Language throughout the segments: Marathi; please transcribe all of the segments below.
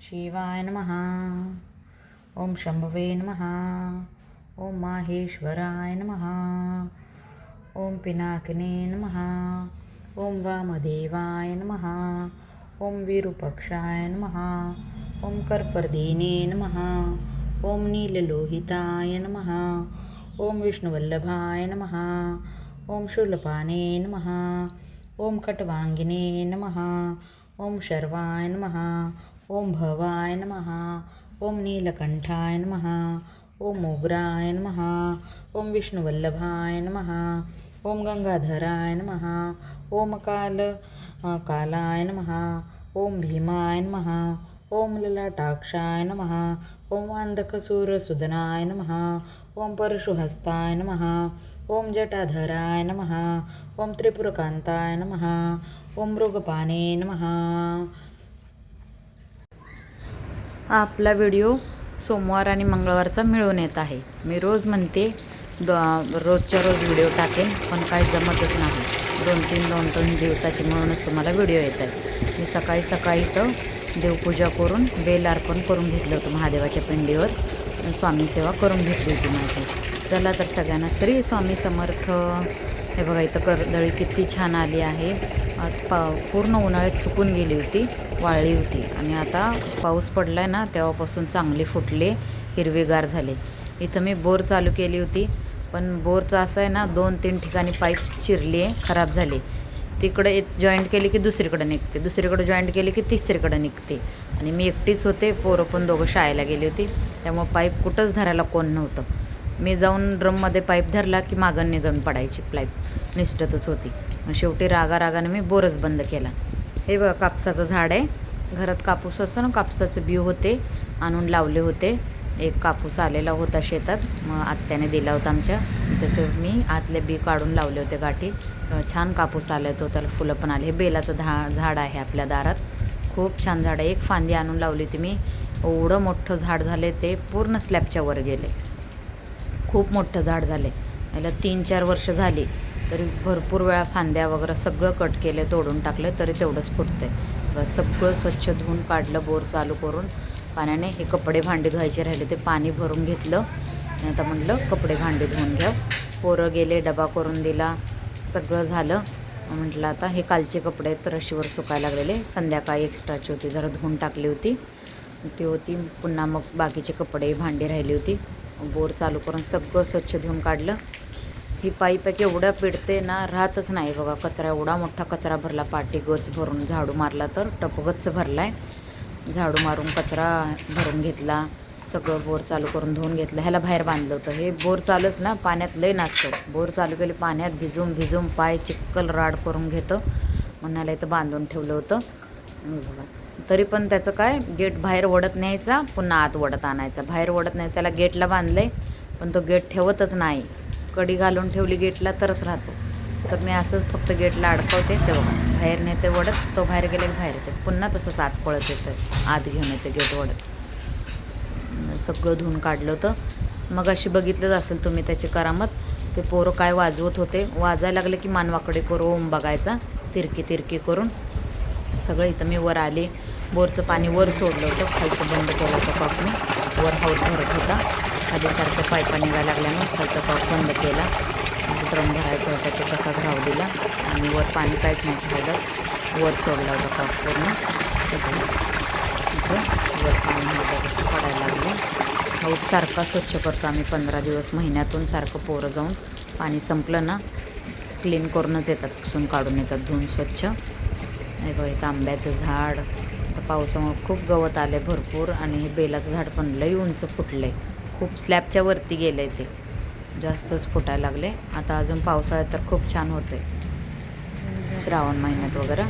शिवाय नमः। ॐ शंभवे नमः। ॐ माहेश्वराय नमः। ॐ पिनाकिने नमः। ओम वामदेवाय नमः। ॐ विरूपक्षाय नमः। ओम कर्पर्दीने नमः। ओम नीललोहिताय नमः। ओम विष्णुवल्लभाय नमः। ओम शूलपाने नमः। ॐ कटवाङ्गिने नमः ॐ शर्वाय नमः ॐ भवाय नमः ॐ नीलकंठाय नमः ॐ उग्राय नमः ओम विष्णुवल्लभाय नमः ओम गंगाधराय नमः ओम काल कालाय नमः ॐ भीमाय नमः ओम ललाटाक्षाय नमः ॐ अंधकसूरसुदनाय नमः ओम परशुहस्ताय नमः ओम जटाधराय नमः ओम त्रिपुरकांताय नमः ओम मृगपाने नमः। आपला व्हिडिओ सोमवार आणि मंगळवारचा मिळून येत आहे. मी रोज म्हणते द रोजच्या रोज व्हिडिओ टाकेन पण काही जमतच नाही. दोन तीन दोन दोन दिवसाची म्हणूनच तुम्हाला व्हिडिओ येत आहे मी सकाळी सकाळी तर देवपूजा करून बेल अर्पण करून घेतलं होतं महादेवाच्या पिंडीवर. स्वामी सेवा करून घेतली होती माझी. चला तर सगळ्यांना. श्री स्वामी समर्थ. हे बघा इथं कर्दळी किती छान आली आहे. आज पा पूर्ण उन्हाळ्यात सुकून गेली होती वाळली होती. आणि आता पाऊस पडला आहे ना तेव्हापासून चांगले फुटले हिरवेगार झाले. इथं मी बोर चालू केली होती पण बोरचं असं आहे ना दोन तीन ठिकाणी पाईप चिरली आहे खराब झाली. तिकडे एक जॉईंट केली की दुसरीकडे निघते. दुसरीकडे जॉईंट केली की तिसरीकडे निघते. आणि मी एकटीच होते पोरं पण दोघं शाळेला गेली होती. त्यामुळं पाईप कुठंच धरायला कोण नव्हतं. मी जाऊन ड्रममध्ये पाईप धरला की मागं निघून पडायची पाईप निष्ठतच होती. मग शेवटी रागा रागाने मी बोरच बंद केला. हे बघा कापसाचं झाड आहे. घरात कापूस असतो ना कापसाचं बी होते आणून लावले होते. एक कापूस आलेला होता शेतात. मग आत्याने दिला होता आमच्या. त्याचं मी आतले बी काढून लावले होते गाठी. छान कापूस आले तो त्याला फुलं पण आले. हे बेलाचं धा झाड आहे आपल्या दारात. खूप छान झाड आहे. एक फांदी आणून लावली होती मी. एवढं मोठं झाड झाले ते पूर्ण स्लॅबच्या वर गेले. खूप मोठं झाड झालं आहे याला तीन चार वर्ष झाली. तरी भरपूर वेळा फांद्या वगैरे सगळं कट केलं तोडून टाकलं तरी तेवढंच फुटतं आहे सगळं स्वच्छ धुवून काढलं बोर चालू करून. पाण्याने हे कपडे भांडे धुवायचे राहिले. ते पाणी भरून घेतलं. आणि आता म्हटलं कपडे भांडे धुवून घ्या. पोरं गेले डबा करून दिला. सगळं झालं. म्हटलं आता हे कालचे कपडे आहेत तर रशीवर सुकायला लागलेले. संध्याकाळी एक्स्ट्राची होती जरा धुवून टाकली होती. ती होती पुन्हा मग बाकीचे कपडे भांडी राहिली होती. बोर चालू करून सगळं स्वच्छ धुवून काढलं. ही पाईप आहे की एवढ्या पिडते ना राहतच नाही बघा. कचरा एवढा मोठा कचरा भरला पाटी गच भरून झाडू मारला तर टप गच्च भरला आहे झाडू मारून कचरा भरून घेतला सगळं बोर चालू करून धुवून घेतलं. ह्याला बाहेर बांधलं होतं. हे बोर चालूच ना पाण्यात लय नाचतं. बोर चालू केले पाण्यात भिजून भिजून पाय चिक्कल राड करून घेतं. म्हणाला इथं बांधून ठेवलं होतं. बघा. तरी पण त्याचं काय गेट बाहेर ओढत न्यायचा पुन्हा आत ओढत आणायचा. बाहेर ओढत नाही त्याला गेटला बांधलंय पण तो गेट ठेवतच नाही. कडी घालून ठेवली गेटला तरच राहतो. तर मी असंच फक्त गेटला अडकवते ते बाहेर नेते ओढत तो बाहेर गेले बाहेर येते. पुन्हा तसंच आत पळत येतं आत घेऊन येते गेट ओढत. सगळं धुवून काढलं होतं. मग अशी बघितलंच असेल तुम्ही त्याची करामत ते पोरं काय वाजवत होते. वाजायला लागले की मानवाकडे करू ओम बघायचा तिरकी तिरकी करून. सगळं इथं मी वर आले. बोरचं पाणी वर सोडलं होतं. खालचं बंद केलं होतं कॉकने वर हाऊस भरत होता. खालीसारखं पायपा निघायला लागल्यानं खालचा कॉक बंद केला. ड्रम भरायचा होता तो कसा राहू दिला. आणि वर पाणी काहीच नाही ठेवलं वर सोडला होता कॉक पूर्ण. इथं वर पाणी होतं पडायला लागलं. हौद सारखा स्वच्छ करतो आम्ही पंधरा दिवस. महिन्यातून सारखं पोरं जाऊन पाणी संपलं ना क्लीन करूनच येतात. पुसून काढून येतात. धुवून स्वच्छ. हे बघ इथं आंब्याचं झाड पावसामुळे खूप गवत आले भरपूर आणि हे बेलाचं झाड पण लई उंच फुटलं आहे खूप स्लॅबच्या वरती गेलं आहे ते. जास्तच फुटायला लागले. आता अजून पावसाळ्यात तर खूप छान होतं आहे श्रावण महिन्यात वगैरे.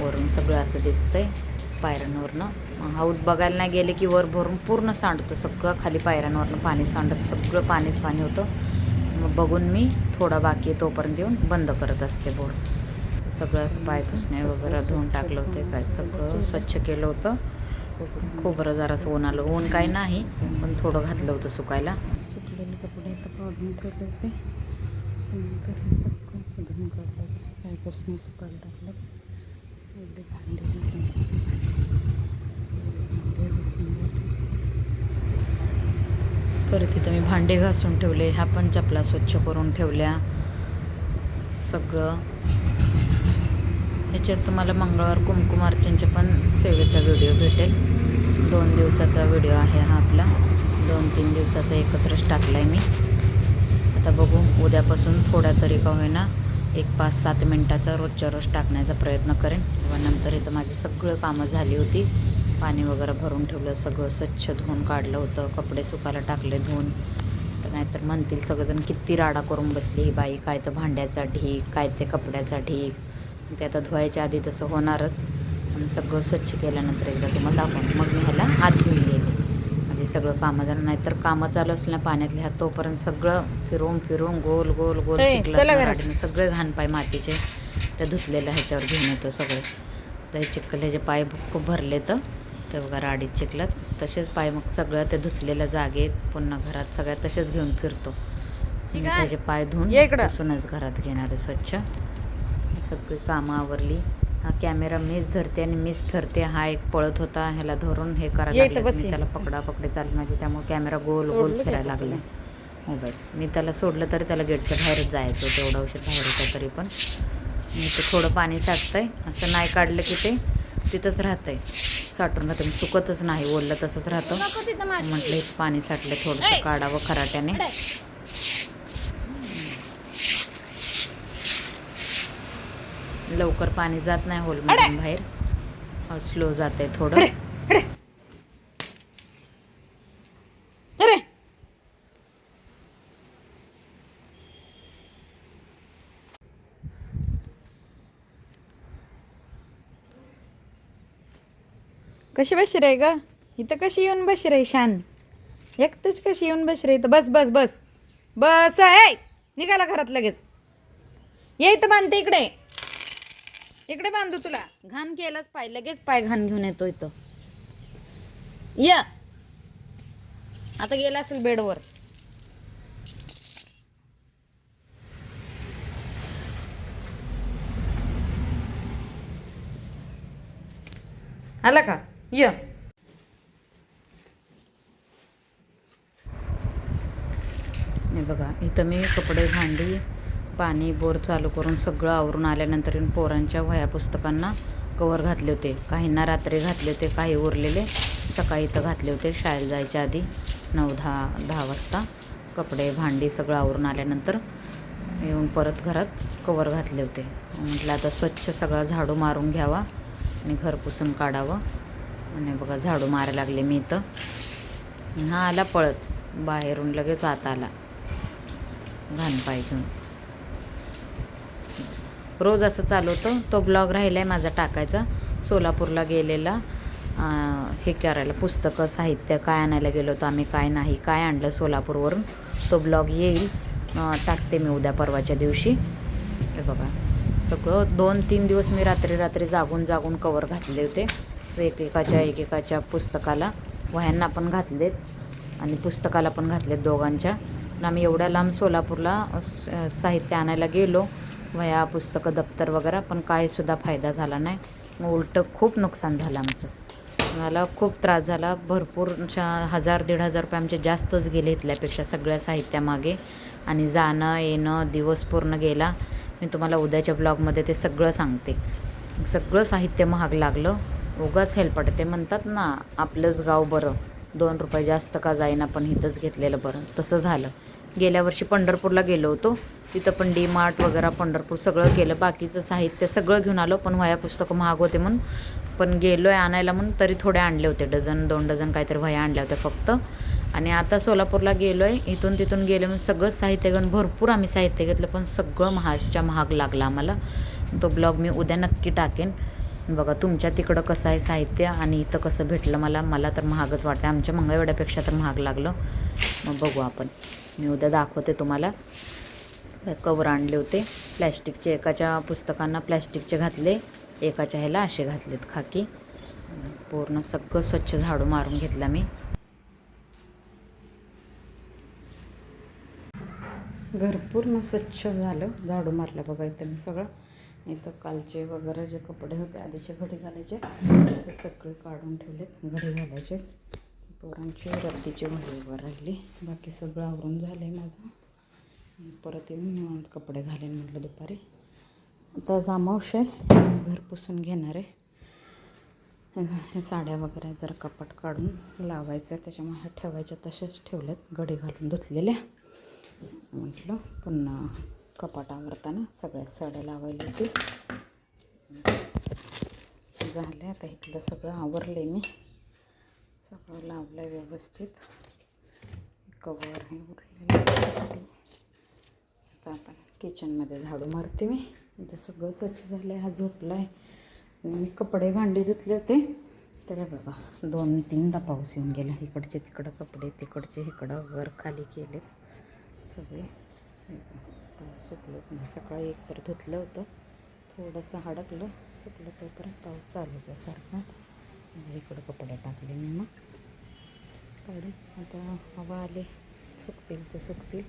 वरून सगळं असं दिसतंय पायऱ्यांवरनं. मग हाऊत बघायला नाही गेले की वर भरून पूर्ण सांडतं. सगळं खाली पायऱ्यांवरनं पाणी सांडत. सगळं पाणीच पाणी होतं. मग बघून मी थोडा बाकी तोपर्यंत येऊन बंद करत असते बोर. सगळं असं पाय पुसणे वगैरे धुवून टाकलं होतं काय सगळं स्वच्छ केलं होतं. खोबरं जरासं ऊन आलं. ऊन काही नाही पण थोडं घातलं होतं सुकायला. सुकलेले कपडे आता काढून ठेवले होते नंतर हे सगळं असं धुवून काढलं होतं. काय सकाळपासून सुकायला टाकलं. एवढे भांडे. परत इथं मी भांडे घासून ठेवले. ह्या पण चपला स्वच्छ करून ठेवल्या. सगळं. ह्याच्यात तुम्हाला मंगळवार कुमकुम अर्चनच्या पण सेवेचा व्हिडिओ भेटेल. दोन दिवसाचा व्हिडिओ आहे हा आपला. दोन तीन दिवसाचा एकत्रच टाकला आहे मी. आता बघू उद्यापासून थोड्या तरी का होईना एक पाच सात मिनटाचा रोजच्या रोज टाकण्याचा प्रयत्न करेन. किंवा नंतर इथं माझी सगळं कामं झाली होती. पाणी वगैरे भरून ठेवलं सगळं स्वच्छ धुवून काढलं होतं. कपडे सुकायला टाकले धुवून. तर नाहीतर म्हणतील सगळेजण किती राडा करून बसली ही बाई. काय तर भांड्याचा ढीक काय ते कपड्याचा ढीक ते आता धुवायच्या आधी तसं होणारच. आणि सगळं स्वच्छ केल्यानंतर एकदा तुम्हाला दाखवून मग मी ह्याला आत घेऊन गेले म्हणजे सगळं कामं झालं नाही तर कामं चालू असल्या पाण्यातल्या हात तोपर्यंत सगळं फिरून फिरून गोल गोल गोल. राडीने सगळे घाण पाय मातीचे त्या धुतलेल्या ह्याच्यावर घेऊन येतो सगळे. तर चिखल ह्याचे पाय खूप भरले तर ते बघा राडीत चिखलात. तसेच पाय मग सगळं ते धुतलेल्या जागेत पुन्हा घरात सगळ्या तसेच घेऊन फिरतो. त्याचे पाय धुवून इकडं. घरात घेणार आहे स्वच्छ. सगळी कामं आवरली. हा कॅमेरा मीच धरते आणि मीच फिरते हा एक पळत होता. ह्याला धरून हे करायला लागले मी. त्याला पकडा पकडे चालू माझी. त्यामुळे कॅमेरा गोल गोल फिरायला लागला. मोबाईल मी त्याला सोडलं तरी त्याला गेटच्या बाहेरच जायचं तेवढा उशीर बाहेर होता तरी पण. मी ते थोडं पाणी साचतंय असं नाही काढलं की ते तिथंच राहतंय. साठून राहतं सुकतच नाही. ओललं तसंच राहतं. म्हटलं हे पाणी साठलं थोडंसं काढावं खराट्याने. लवकर पाणी जात नाही होलमधून बाहेर. स्लो जाते थोडं. अरे! कशी बशी रे ग? इथं कशी येऊन बशी रे शान? एकटंच कशी येऊन बस रे इथं? बस बस बस. बस आहे निघाला घरात लगेच. ये इथं बांधते इकडे. इकडे बांधू तुला. घाण केलाच पाय लगेच पाय घाण घेऊन येतो इथं. य. आता गेला असेल बेडवर. आला का? य. बघा इथं मी कपडे भांडी पाणी बोर चालू करून सगळं आवरून आल्यानंतर येऊन पोरांच्या वह्या पुस्तकांना कवर घातले होते. काहींना रात्री घातले होते काही उरलेले. सकाळी इथं घातले होते. शाळेला जायच्या आधी नऊ दहा दहा वाजता कपडे भांडी सगळं आवरून आल्यानंतर येऊन परत घरात कवर घातले होते. म्हटलं आता स्वच्छ सगळा झाडू मारून घ्यावा आणि घर पुसून काढावं. आणि बघा झाडू मारायला लागले मी इथं. हा आला पळत. बाहेरून लगेच आत आला. घाण पाय घेऊन. रोज असं चालू होतं तो ब्लॉग राहिला आहे माझा टाकायचा. सोलापूरला गेलेला. हे करायला पुस्तकं साहित्य काय आणायला गेलो होतो आम्ही काय नाही काय आणलं सोलापूरवरून. तो ब्लॉग येईल. टाकते मी उद्या परवाच्या दिवशी. हे बघा. सगळं दोन तीन दिवस मी रात्री रात्री जागून जागून कवर घातले होते. एकेकाच्या एकेकाच्या पुस्तकाला. वह्यांना पण घातलेत आणि पुस्तकाला पण घातलेत दोघांच्या. आम्ही एवढ्या लांब सोलापूरला साहित्य आणायला गेलो. वह्या पुस्तकं दप्तर वगैरे पण काहीसुद्धा फायदा झाला नाही. उलटं खूप नुकसान झालं आमचं. मला खूप त्रास झाला. भरपूर हजार दीड हजार रुपये आमचे जास्तच गेले इथल्यापेक्षा सगळ्या साहित्यामागे. आणि जाणं येणं दिवस पूर्ण गेला. मी तुम्हाला उद्याच्या ब्लॉगमध्ये ते सगळं सांगते. सगळं साहित्य महाग लागलं. उगाच हेल्पट ते म्हणतात ना आपलंच गाव बरं. दोन रुपये जास्त का जाईना पण इथंच घेतलेलं बरं. तसं झालं. गेल्या वर्षी पंढरपूरला गेलो होतो. तिथं पण डी मार्ट वगैरे पंढरपूर सगळं केलं. बाकीचं साहित्य सगळं घेऊन आलो पण वह्या पुस्तकं महाग होते म्हणून. पण गेलो आहे आणायला म्हणून तरी थोडे आणले होते. डझन दोन डझन काहीतरी वह्या आणल्या होत्या फक्त. आणि आता सोलापूरला गेलो आहे इथून तिथून गेले म्हणून सगळं साहित्य घेऊन भरपूर आम्ही साहित्य घेतलं पण सगळं महागच्या महाग लागला आम्हाला. तो ब्लॉग मी उद्या नक्की टाकेन. बघा तुमच्या तिकडं कसं आहे साहित्य आणि इथं कसं भेटलं मला मला तर महागच वाटतं आमच्या मंगळवेड्यापेक्षा तर महाग लागलं. मग बघू आपण. मी उद्या दाखवते तुम्हाला. कवर आणले होते. प्लॅस्टिकचे एकाच्या पुस्तकांना प्लॅस्टिकचे घातले एकाच्या ह्याला असे घातलेत खाकी. पूर्ण सगळं स्वच्छ झाडू मारून घेतला मी. घर पूर्ण स्वच्छ झालं. झाडू मारलं बघा इथं मी सगळं. इथं कालचे वगैरे जे कपडे होते आधीचे घडी घालायचे ते सगळे काढून ठेवले घडी घालायचे. पोरांची रद्दीची घडी उभं राहिली. बाकी सगळं आवरून झालं आहे माझं. परत येऊन निवांत कपडे घालेन म्हटलं दुपारी. आता जामावश आहे घर पुसून घेणार आहे. हे साड्या वगैरे जरा कपाट काढून लावायचं आहे त्याच्यामुळे ह्या ठेवायच्या तशाच ठेवल्यात घडी घालून धुतलेल्या. म्हटलं पुन्हा कपाट आवरताना सगळ्या साड्या लावायला होती. झाले आता इथलं सगळं आवरले मी. सगळं लावलं आहे व्यवस्थित. कवर हे उरलेलं आता आपण किचनमध्ये झाडू मारते मी. इथं सगळं स्वच्छ झालं आहे हा झोपला आहे मी कपडे भांडी धुतले होते. तर बघा दोन तीनदा पाऊस येऊन गेला. इकडचे तिकडं कपडे तिकडचे इकडं वर खाली केले सगळे. पाऊस सुकलंच नाही. सकाळी एक तर धुतलं होतं. थोडंसं हडकलं सुकलं तोपर्यंत पाऊस चालूच आहे सारखा. इकडं कपडे टाकले मी मग. काढून आता हवा आले सुकतील ते सुकतील.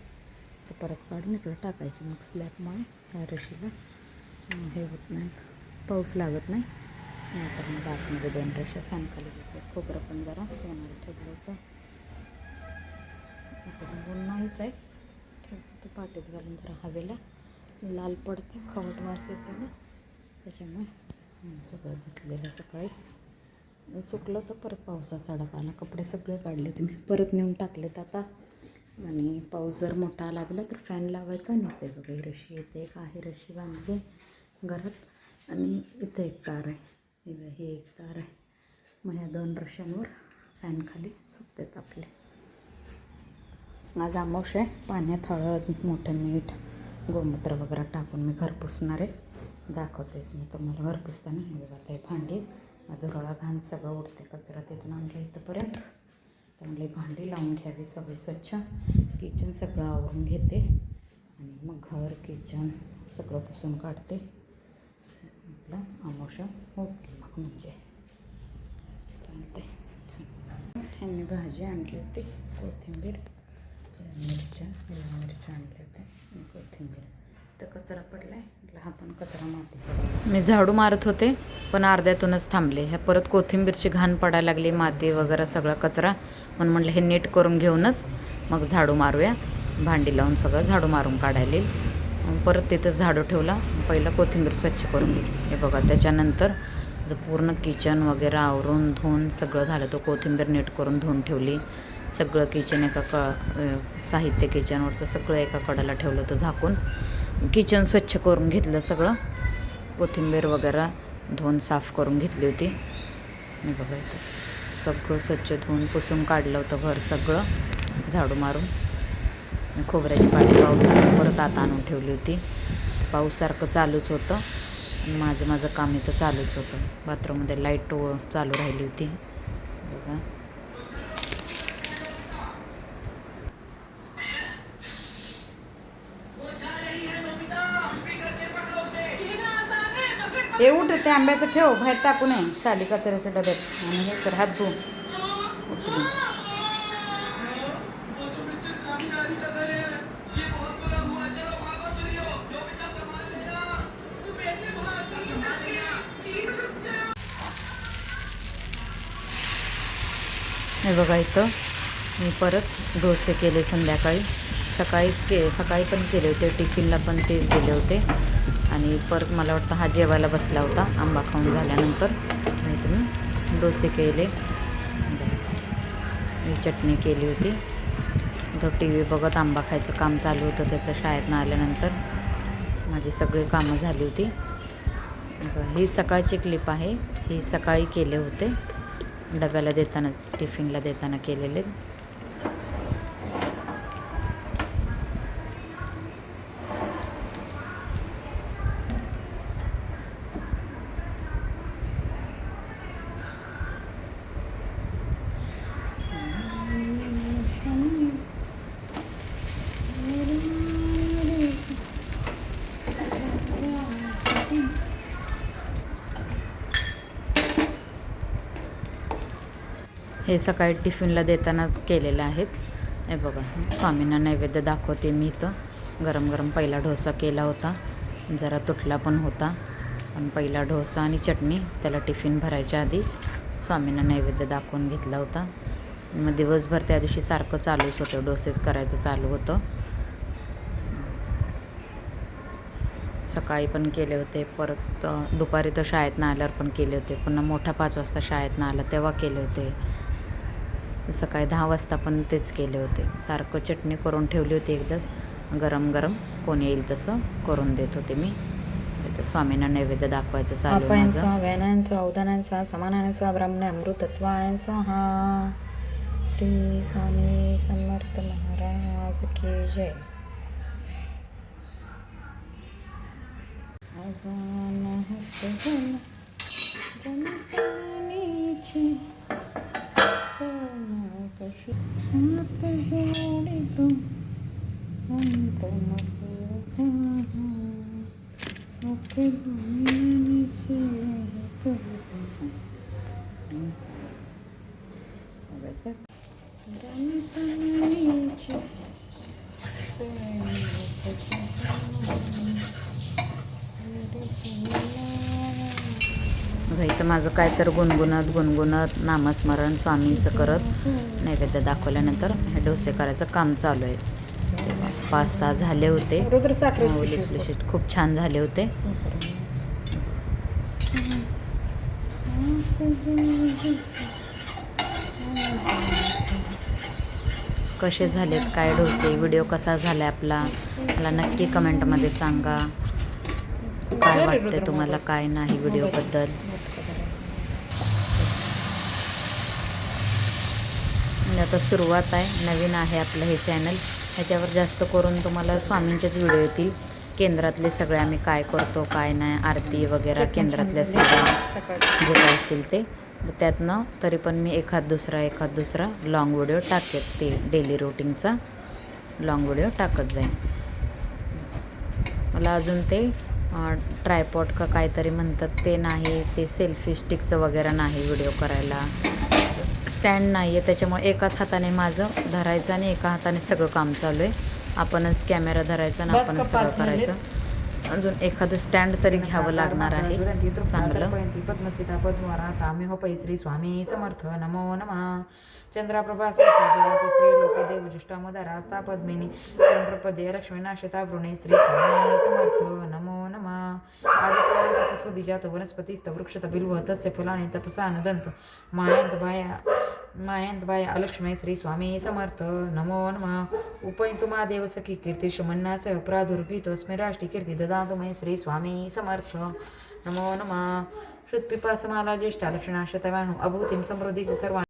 तर परत काढून इकडं टाकायचे मग स्लॅबमुळे ह्या रशीला. हे होत नाही पाऊस लागत नाही. नाहीतर मग आतमध्ये दोन रशा फॅन खाली घ्यायचं खोबरं पण जरा फॅनवर ठेवलं होतं. ऊन नाहीच आहे. तो पाटीत घालून जरा हवेला. लाल पडते खवट वास येते ना. त्याच्यामुळे सगळं धुतलेलं सकाळी. सुकलं तर परत पावसा सडक आला कपडे सगळे काढले तुम्ही परत नेऊन टाकलेत आता. आणि पाऊस जर मोठा लागला तर फॅन लावायचा. नाही ते बघा ही रशी येते. एक आहे रशी बांधते घरात. आणि इथं एक तार आहे. हे एक तार आहे. मग ह्या दोन रशांवर फॅनखाली सुकतात आपले. आज आमोश आहे. पाण्यात हळद मोठं मीठ गोमूत्र वगैरे टाकून मी घर पुसणार आहे. दाखवतेच मी तुम्हाला घर पुसताना हे बघा ते भांडी. धुरळा घाण सगळं उडते. कचरा तिथून आणलं इथंपर्यंत. त्यामुळे भांडी लावून घ्यावी सगळी स्वच्छ. किचन सगळं आवरून घेते. आणि मग घर किचन सगळं पुसून काढते. आपलं आमोशा होते. मग म्हणजे चालते मी भाजी आणली होती. कोथिंबीर. मिरच्या हिरव्या मिरच्या आणल्या होत्या कोथिंबीर. तर कचरा पडला आहे हा पण कचरा माती मी झाडू मारत होते पण अर्ध्यातूनच थांबले. ह्या परत कोथिंबीरची घाण पडायला लागली माती वगैरे सगळा कचरा. म्हणून म्हटलं हे नीट करून घेऊनच मग झाडू मारूया. भांडी लावून सगळं झाडू मारून काढायला येईल. मग परत तिथंच झाडू ठेवला. पहिलं कोथिंबीर स्वच्छ करून घेतली. हे बघा त्याच्यानंतर जर पूर्ण किचन वगैरे आवरून धुवून सगळं झालं तो कोथिंबीर नीट करून धुवून ठेवली. सगळं किचन एका क साहित्य किचनवरचं सगळं एका कडाला ठेवलं होतं झाकून. किचन स्वच्छ करून घेतलं सगळं. कोथिंबीर वगैरे धुवून साफ करून घेतली होती. आणि बघा इथं सगळं स्वच्छ धुवून पुसून काढलं होतं घर सगळं झाडू मारून. खोबऱ्याची पाठी पाऊस परत आता आणून ठेवली होती. पाऊससारखं चालूच होतं. आणि माझं माझं काम इथं चालूच होतं. बाथरूममध्ये लाइट चालू राहिली होती. बघा. हे उठ ते आंब्याचं ठेव बाहेर टाकू नये. साली कचऱ्याच्या डब्यात. आणि हे कर हात धुवून उचलून. हे बघा इथं मी परत डोसे केले संध्याकाळी. सकाळीच के सकाळी पण केले होते टिफिनला पण तेच दिले होते. आणि परत मला वाटतं हा जेवायला बसला होता. आंबा खाऊन झाल्यानंतर नाही मी डोसे केले. ही चटणी केली होती. तो टी व्ही बघत आंबा खायचं काम चालू होतं. त्याचं शाळेतनं आल्यानंतर माझी सगळी कामं झाली होती. ही सकाळची क्लिप आहे. ही सकाळी केले होते. डब्याला देतानाच टिफिनला देताना केलेले. हे सकाळी टिफिनला देतानाच केलेले आहेत. हे बघा स्वामींना नैवेद्य दाखवते मी इथं. गरम गरम पहिला डोसा केला होता. जरा तुटला पण होता. पण पहिला डोसा आणि चटणी त्याला टिफिन भरायच्या आधी स्वामींना नैवेद्य दाखवून घेतला होता. मग दिवसभर त्या दिवशी सारखं चालूच होतं. डोसेस करायचं चालू होतं. सकाळी पण केले होते. परत दुपारी तर शाळेतनं आल्यावर पण केले होते. पुन्हा मोठा पाच वाजता शाळेतनं आला तेव्हा केले होते. सकाळी दहा वाजता पण तेच केले होते. सारखं चटणी करून ठेवली होती एकदाच. गरम गरम. कोण येईल तसं करून देत होते मी. स्वामींना नैवेद्य दाखवायचं चालू अपायन. स्वा व्यानायन स्वा उदानायन स्वा समानायन स्वा ब्रह्मणे अमृतत्वायन स्वाहा. श्री स्वामी समर्थ महाराज की जय. गणपतीची कशी हात जोडितो अंत नको झाला. मुखे भूमीचे तुझे सांग. गणपतीची बघा इथं माझं काय तर गुणगुणत गुणगुणत नामस्मरण स्वामींचं करत नैवेद्य दाखवल्यानंतर हे डोसे करायचं काम चालू आहे. पाच सहा झाले होते. हो, लुसलुशीत खूप छान झाले होते. कसे झालेत काय डोसे व्हिडिओ कसा झाला आपला? मला नक्की कमेंटमध्ये सांगा. काय वाटतं तुम्हाला काय नाही व्हिडिओबद्दल? म्हणजे आता सुरुवात आहे. नवीन आहे आपलं हे चॅनल ह्याच्यावर जास्त करून तुम्हाला स्वामींचेच व्हिडिओ येतील. केंद्रातले सगळे आम्ही काय करतो काय नाही आरती वगैरे केंद्रातल्या सकाळची जे काय असतील ते. त्यातनं तरी पण मी एखाद दुसरा एखाद दुसरा लॉंग व्हिडिओ टाकेत ते डेली रुटीनचा लॉंग व्हिडिओ टाकत जाईन. मला अजून ते ट्रायपॉट का काहीतरी म्हणतात ते नाही. ते सेल्फी स्टिकचं वगैरे नाही व्हिडिओ करायला. स्टँड नाही आहे त्याच्यामुळे एकाच हाताने माझं धरायचं आणि एका हाताने सगळं काम चालू आहे. आपणच कॅमेरा धरायचा आणि आपणच सगळं मिनिट? करायचं. अजून एखादं स्टँड तरी घ्यावं लागणार आहे. चांगलं. पद्मसिता पद्मराता आम्ही हो पै श्री स्वामी समर्थ नमो नमः। चंद्राप्रभा श्री लोके देवजुष्टामोदरा पद्मिनी चंद्रपदे लक्ष्मीनाशता वृणे श्री स्वामी समर्थ नमो नमः आदित्य स्वदिजात वनस्पतीस्त वृक्षत बिल्व तस्य फलानि तपसा नदंत मायंत बाया मायंत बाया अलक्ष्मे श्री स्वामी समर्थ नमो नमः उपयन्तु मा देव सखी कीर्तिश मन्नास प्रादुर्भीतो स्मिराष्टी कीर्ती ददातु मे श्री स्वामी समर्थ नमो नमः श्रुत्पिपासमाला ज्येष्ठा लक्षणाशतमाहम् अभूतिं समृद्धीच सर्वान्